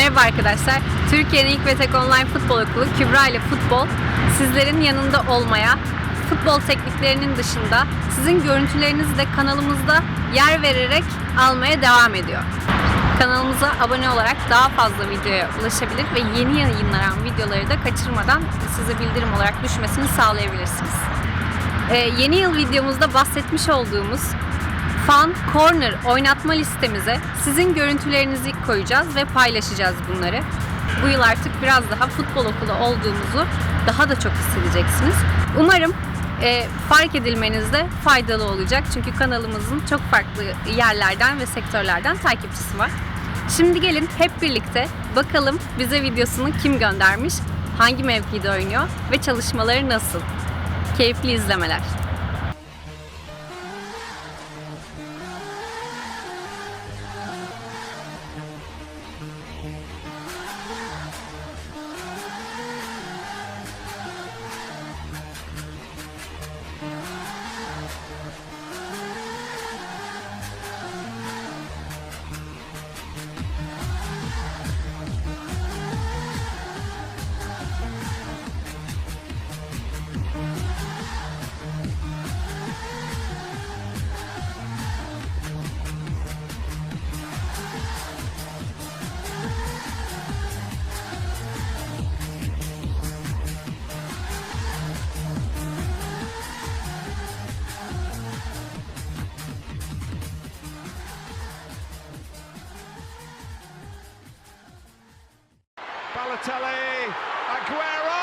Merhaba arkadaşlar. Türkiye'nin ilk ve tek online futbol okulu Kübra ile Futbol sizlerin yanında olmaya, futbol tekniklerinin dışında sizin görüntülerinizi de kanalımızda yer vererek almaya devam ediyor. Kanalımıza abone olarak daha fazla videoya ulaşabilir ve yeni yayınlanan videoları da kaçırmadan size bildirim olarak düşmesini sağlayabilirsiniz. Ee, yeni yıl videomuzda bahsetmiş olduğumuz Fan Corner oynatma listemize sizin görüntülerinizi koyacağız ve paylaşacağız bunları. Bu yıl artık biraz daha futbol okulu olduğumuzu daha da çok hissedeceksiniz. Umarım e, fark edilmenizde faydalı olacak. Çünkü kanalımızın çok farklı yerlerden ve sektörlerden takipçisi var. Şimdi gelin hep birlikte bakalım bize videosunu kim göndermiş, hangi mevkide oynuyor ve çalışmaları nasıl. Keyifli izlemeler. Balotelli, Aguero!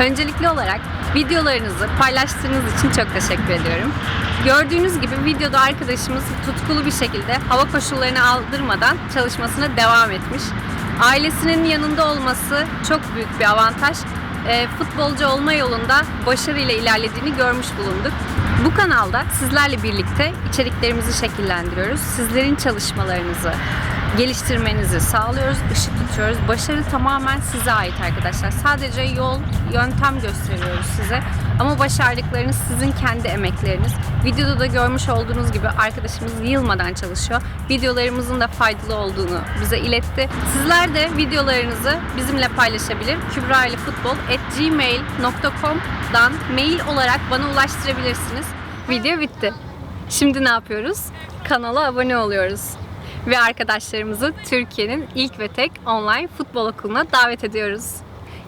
Öncelikli olarak videolarınızı paylaştığınız için çok teşekkür ediyorum. Gördüğünüz gibi videoda arkadaşımız tutkulu bir şekilde hava koşullarını aldırmadan çalışmasına devam etmiş. Ailesinin yanında olması çok büyük bir avantaj. E, futbolcu olma yolunda başarıyla ilerlediğini görmüş bulunduk. Bu kanalda sizlerle birlikte içeriklerimizi şekillendiriyoruz. Sizlerin çalışmalarınızı, geliştirmenizi sağlıyoruz, ışık tutuyoruz. Başarı tamamen size ait arkadaşlar. Sadece yol, yöntem gösteriyoruz size. Ama başardıklarınız sizin kendi emekleriniz. Videoda da görmüş olduğunuz gibi arkadaşımız yılmadan çalışıyor. Videolarımızın da faydalı olduğunu bize iletti. Sizler de videolarınızı bizimle paylaşabilir. Kübra ile futbol at gmail.com'dan mail olarak bana ulaştırabilirsiniz. Video bitti. Şimdi ne yapıyoruz? Kanala abone oluyoruz ve arkadaşlarımızı Türkiye'nin ilk ve tek online futbol okuluna davet ediyoruz.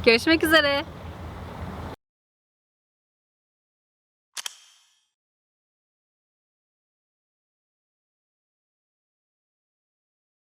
Görüşmek üzere.